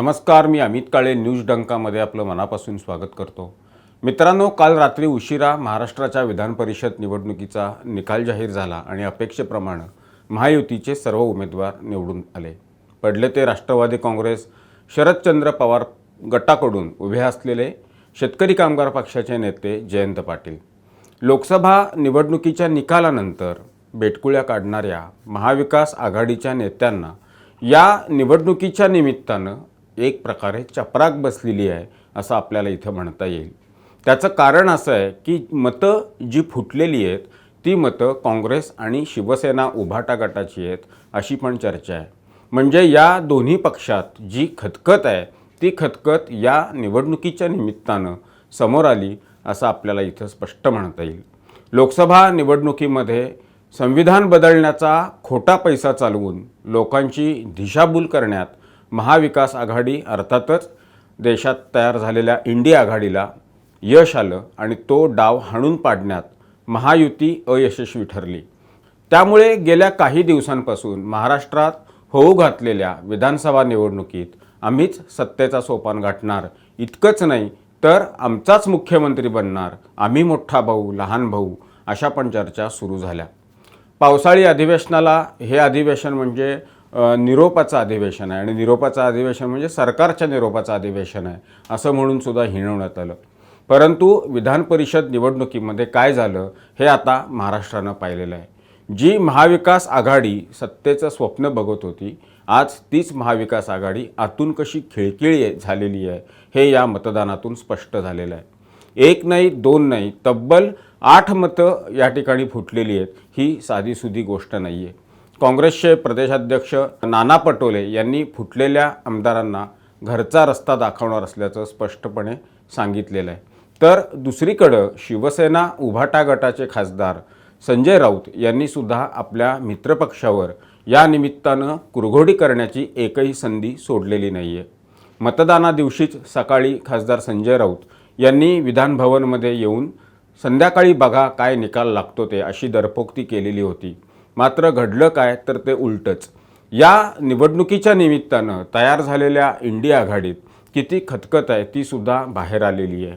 नमस्कार मी अमित काळे न्यूज डंकामध्ये आपलं मनापासून स्वागत करतो. मित्रांनो काल रात्री उशिरा महाराष्ट्राच्या विधान परिषद निवडणुकीचा निकाल जाहीर झाला आणि अपेक्षेप्रमाणे महायुतीचे सर्व उमेदवार निवडून आले. पडले ते राष्ट्रवादी काँग्रेस शरदचंद्र पवार गटाकडून उभे असलेले शेतकरी कामगार पक्षाचे नेते जयंत पाटील. लोकसभा निवडणुकीच्या निकालानंतर बेटकुळ्या काढणाऱ्या महाविकास आघाडीच्या नेत्यांना या निवडणुकीच्या निमित्तानं एक प्रकारे चपराक बसलेली आहे असं आपल्याला इथं म्हणता येईल. त्याचं कारण असं आहे की मतं जी फुटलेली आहेत ती मतं काँग्रेस आणि शिवसेना उभाटा गटाची आहेत अशी पण चर्चा आहे. म्हणजे या दोन्ही पक्षात जी खतखत आहे ती खतखत या निवडणुकीच्या निमित्तानं समोर आली असं आपल्याला इथं स्पष्ट म्हणता येईल. लोकसभा निवडणुकीमध्ये संविधान बदलण्याचा खोटा पैसा चालवून लोकांची दिशाभूल करण्यात महाविकास आघाडी अर्थातच देशात तयार झालेल्या इंडिया आघाडीला यश आलं आणि तो डाव हाणून पाडण्यात महायुती अयशस्वी ठरली. त्यामुळे गेल्या काही दिवसांपासून महाराष्ट्रात होऊ घातलेल्या विधानसभा निवडणुकीत आम्हीच सत्तेचा सोपान गाठणार. इतकंच नाही तर आमचाच मुख्यमंत्री बनणार आम्ही मोठा भाऊ लहान भाऊ अशा पण चर्चा सुरू झाल्या. पावसाळी अधिवेशनाला हे अधिवेशन म्हणजे निरोपाचं अधिवेशन आहे. आणि निरोपाचं अधिवेशन म्हणजे सरकारच्या निरोपाचं अधिवेशन आहे. असं म्हणून सुद्धा हिणवण्यात आलं. परंतु विधान परिषद निवडणुकीमध्ये काय झालं हे आता महाराष्ट्रानं पाहिलेलं आहे. जी महाविकास आघाडी सत्तेचं स्वप्न बघत होती आज तीच महाविकास आघाडी आतून कशी खिळखिळी झालेली आहे हे या मतदानातून स्पष्ट झालेलं आहे. एक नाही दोन नाही तब्बल आठ मतं या ठिकाणी फुटलेली आहेत ही साधीसुधी गोष्ट नाही आहे काँग्रेसचे प्रदेशाध्यक्ष नाना पटोले यांनी फुटलेल्या आमदारांना घरचा रस्ता दाखवणार असल्याचं स्पष्टपणे सांगितलेलं आहे. तर दुसरीकडं शिवसेना उभाटा गटाचे खासदार संजय राऊत यांनी सुद्धा आपल्या मित्रपक्षावर या निमित्तानं कुरघोडी करण्याची एकही संधी सोडलेली नाही आहे मतदाना दिवशीच सकाळी खासदार संजय राऊत यांनी विधानभवनमध्ये येऊन संध्याकाळी बघा काय निकाल लागतो ते अशी दरपोक्ती केलेली होती. मात्र घडलं काय तर ते उलटच. या निवडणुकीच्या निमित्तानं तयार झालेल्या इंडिया आघाडीत किती खतखत आहे ती सुद्धा बाहेर आलेली आहे.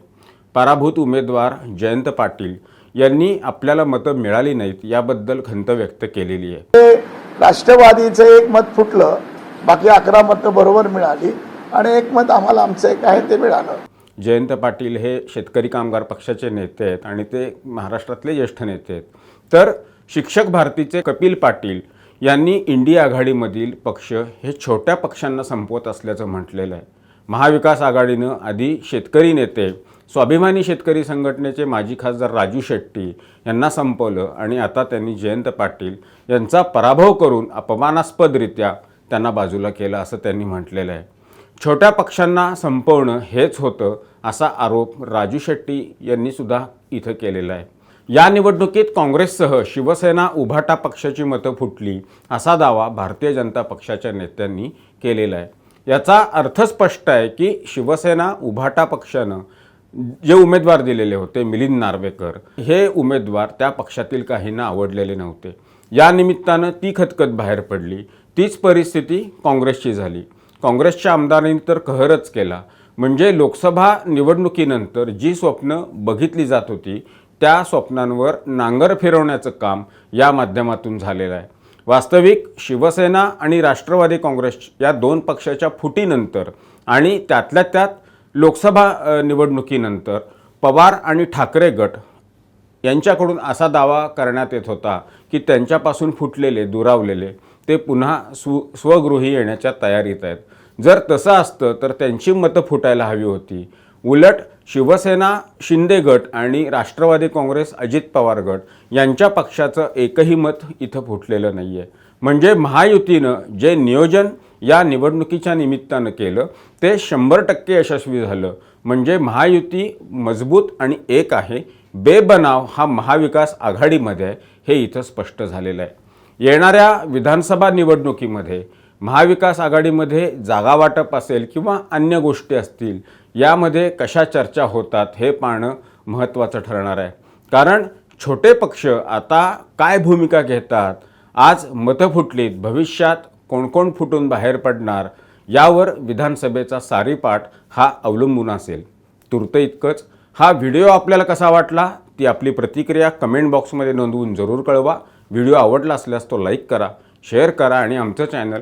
पराभूत उमेदवार जयंत पाटील यांनी आपल्याला मतं मिळाली नाहीत याबद्दल खंत व्यक्त केलेली आहे. राष्ट्रवादीचं एक मत फुटलं बाकी अकरा मतं बरोबर मिळाली आणि एक मत आम्हाला आमचं एक आहे ते मिळालं. जयंत पाटील हे शेतकरी कामगार पक्षाचे नेते आहेत आणि ते महाराष्ट्रातले ज्येष्ठ नेते आहेत. तर शिक्षक भारतीचे कपिल पाटील यांनी इंडिया आघाडीमधील पक्ष हे छोट्या पक्षांना संपवत असल्याचं म्हटलेलं आहे. महाविकास आघाडीनं आधी शेतकरी नेते स्वाभिमानी शेतकरी संघटनेचे माजी खासदार राजू शेट्टी यांना संपवलं आणि आता त्यांनी जयंत पाटील यांचा पराभव करून अपमानास्पदरित्या त्यांना बाजूला केलं असं त्यांनी म्हटलेलं आहे. छोट्या पक्षांना संपवणं हेच होतं असा आरोप राजू शेट्टी यांनीसुद्धा इथं केलेला आहे. या निवडणुकीत काँग्रेससह शिवसेना उभाटा पक्षाची मतं फुटली असा दावा भारतीय जनता पक्षाच्या नेत्यांनी केलेला आहे. याचा अर्थ स्पष्ट आहे की शिवसेना उभाटा पक्षानं जे उमेदवार दिलेले होते मिलिंद नार्वेकर हे उमेदवार त्या पक्षातील काहींना आवडलेले नव्हते. या निमित्तानं ती खतखत बाहेर पडली. तीच परिस्थिती काँग्रेसची झाली. काँग्रेसच्या आमदारांनी तर कहरच केला. म्हणजे लोकसभा निवडणुकीनंतर जी स्वप्न बघितली जात होती त्या स्वप्नांवर नांगर फिरवण्याचं काम या माध्यमातून झालेलं आहे. वास्तविक शिवसेना आणि राष्ट्रवादी काँग्रेस या दोन पक्षाच्या फुटीनंतर आणि त्यातल्या त्यात लोकसभा निवडणुकीनंतर पवार आणि ठाकरे गट यांच्याकडून असा दावा करण्यात येत होता की त्यांच्यापासून फुटलेले दुरावलेले ते पुन्हा स्व स्वगृही येण्याच्या तयारीत आहेत. जर तसं असतं तर त्यांची मतं फुटायला हवी होती. उलट शिवसेना शिंदे गट आणि राष्ट्रवादी काँग्रेस अजित पवार गट यांच्या पक्षाचं एकही मत इथं फुटलेलं नाही आहे म्हणजे महायुतीनं जे नियोजन या निवडणुकीच्या निमित्तानं केलं ते शंभर टक्के यशस्वी झालं. म्हणजे महायुती मजबूत आणि एक आहे बेबनाव हा महाविकास आघाडीमध्ये आहे हे इथं स्पष्ट झालेलं आहे. येणाऱ्या विधानसभा निवडणुकीमध्ये महाविकास आघाडीमध्ये जागा वाटप असेल किंवा अन्य गोष्टी असतील यामध्ये कशा चर्चा होतात हे पाहणं महत्त्वाचं ठरणार आहे. कारण छोटे पक्ष आता काय भूमिका घेतात? आज मतं फुटलीत भविष्यात कोण कोण फुटून बाहेर पडणार? यावर विधानसभेचा सारीपाठ हा अवलंबून असेल. तुर्त इतकंच. हा व्हिडिओ आपल्याला कसा वाटला? ती आपली प्रतिक्रिया कमेंट बॉक्समध्ये नोंदवून जरूर कळवा. व्हिडिओ आवडला असल्यास तो लाईक करा शेअर करा आणि आमचं चॅनल